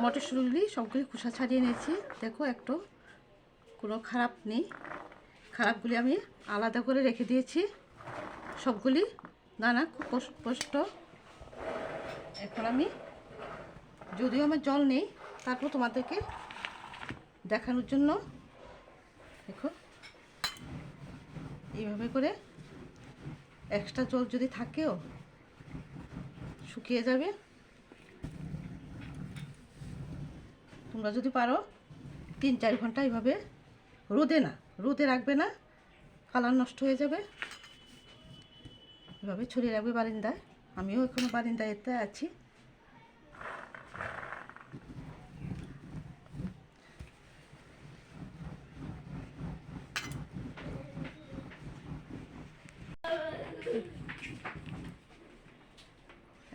মটরশুঁটিগুলি সবগুলি খোসা ছাড়িয়ে নিয়েছি দেখো একটু কোনো খারাপ নেই। খারাপগুলি আমি আলাদা করে রেখে দিয়েছি। সবগুলি দানা খুব কষ- কষ্ট। এখন আমি, যদিও আমার জল নেই, তারপর তোমাদেরকে দেখানোর জন্য, দেখো, এইভাবে করে এক্সট্রা জল যদি থাকেও, শুকিয়ে যাবে। তোমরা যদি পারো, তিন চার ঘণ্টা এইভাবে রোদে না, রোদে রাখবে না, কালার নষ্ট হয়ে যাবে। এভাবে ছড়িয়ে রাখবে বারিন্দায়। আমিও এখনও বারিন্দায় এতে আছি।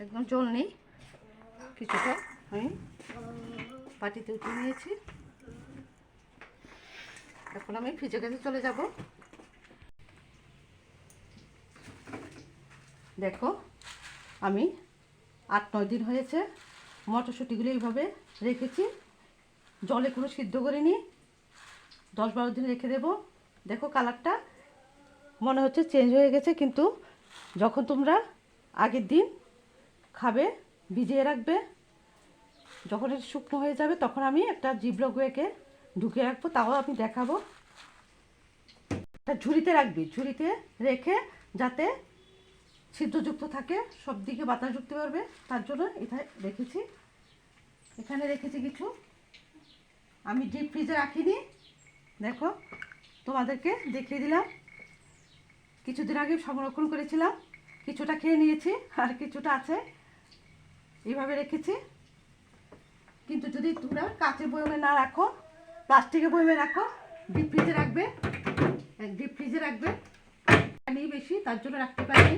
একদম জল নেই, কিছুটা আমি পাটিতে উঠে নিয়েছি। এখন আমি ফ্রিজে কাছে চলে যাব। দেখো, আমি আট, নয় দিন হয়েছে, মটরশুঁটিগুলো এইভাবে রেখেছি। জলে কোনো সিদ্ধ করিনি। দশ বারো দিন রেখে দেবো। দেখো কালারটা মনে হচ্ছে চেঞ্জ হয়ে গেছে, কিন্তু যখন তোমরা আগের দিন খাবে, ভিজিয়ে রাখবে যখন এটা শুকনো হয়ে যাবে, তখন আমি একটা জিবলক ওয়েকে ঢুকে রাখব, তাও আমি দেখাবো। একটা ঝুড়িতে রাখবি, ঝুড়িতে রেখে যাতে ছিদ্রযুক্ত থাকে, সব দিকে বাতাস ঢুকতে পারবে, তার জন্য এটা রেখেছি। এখানে রেখেছি কিছু। আমি ডিপ ফ্রিজে রাখিনি। দেখো, তোমাদেরকে দেখিয়ে দিলাম। কিছুদিন আগে সংরক্ষণ করেছিলাম, কিছুটা খেয়ে নিয়েছি, আর কিছুটা আছে। এইভাবে রেখেছি। যদি তোমরা কাঁচের বয়মে না রাখো, প্লাস্টিকের বয়মে রাখো ডিপ ফ্রিজে রাখবে ডিপ ফ্রিজে রাখবে, পানি বেশি, তার জন্য রাখতে পারি।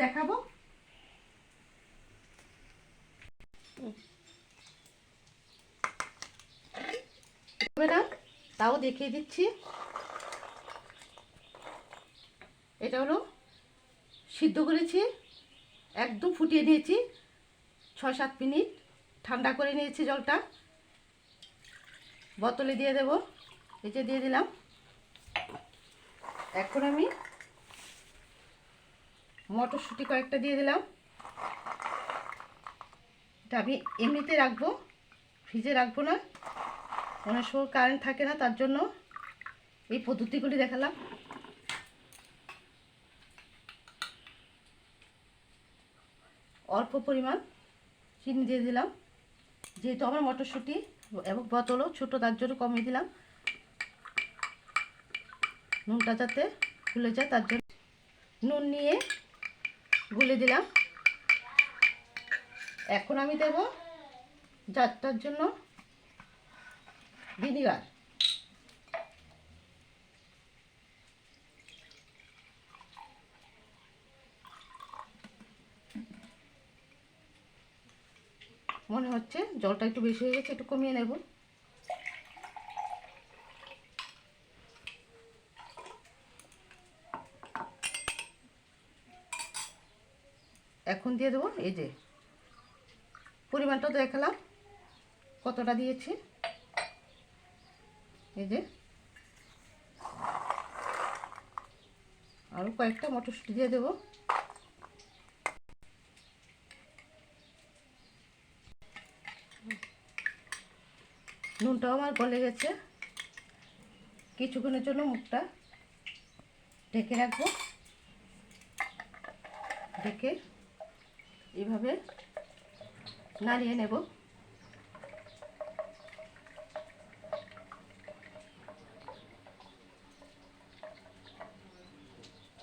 দেখাবো। তাও দেখিয়ে দিচ্ছি। এটা হলো সিদ্ধ করেছি, একদম ফুটিয়ে নিয়েছি, ছয় সাত মিনিট। ঠান্ডা করে নিয়েছি জলটা। বোতলে দিয়ে দেব। এই যে দিয়ে দিলাম। এখন আমি মটরশুঁটি কয়েকটা দিয়ে দিলাম। এটা আমি এমনিতে রাখব, ফ্রিজে রাখব না। অনেক সময় কারেন্ট থাকে না, তার জন্য এই পদ্ধতিগুলি দেখালাম। অল্প পরিমাণ চিনি দিয়ে দিলাম। যেহেতু আমার মটরশুঁটি এবং বোতলও ছোটো, তার জন্য কমিয়ে দিলাম। নুনটা যাতে গুলে যায়, তার জন্য নুন নিয়ে গুলে দিলাম। এখন আমি দেব যাত্রার জন্য ভিনিগার। মনে হচ্ছে জলটা একটু বেশি হয়ে গেছে, একটু কমিয়ে নেব। এখন দিয়ে দেবো, এই যে পরিমাণটা দেখালাম, কতটা দিয়েছি। এই যে আরও কয়েকটা মটরশুঁটি দিয়ে দেবো। নুনটাও আমার গলে গেছে। কিছুক্ষণের জন্য মুখটা ঢেকে রাখব। ঢেকে এইভাবে নাড়িয়ে নেব।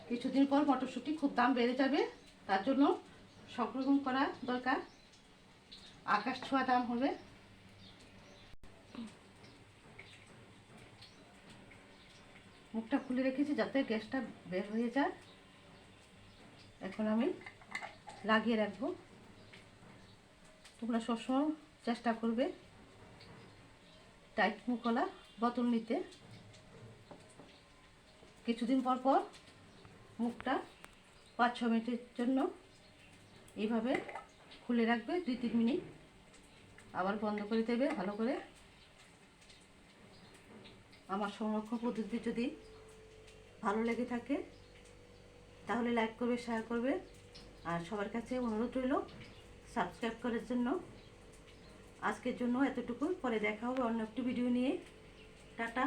কিছুদিন পর মটরশুঁটি খুব দাম বেড়ে যাবে, তার জন্য সংরক্ষণ করা দরকার। আকাশ ছোঁয়া দাম হবে। মুখটা খুলে রেখেছি যাতে গ্যাসটা বের হয়ে যায়। এখন আমি লাগিয়ে রাখব। তোমরা সবসময় চেষ্টা করবে টাইট মুখলা বোতল নিতে। কিছুদিন পর পর মুখটা পাঁচ ছ মিনিটের জন্য এইভাবে খুলে রাখবে দুই তিন মিনিট। আবার বন্ধ করে দেবে, ভালো করে আমার সংরক্ষণ পদ্ধতি যদি ভালো লেগে থাকে, তাহলে লাইক করবে শেয়ার করবে। আর সবার কাছে অনুরোধ রইল সাবস্ক্রাইব করার জন্য। আজকের জন্য এতটুকু পরে দেখা হবে অন্য একটি ভিডিও নিয়ে। টাটা।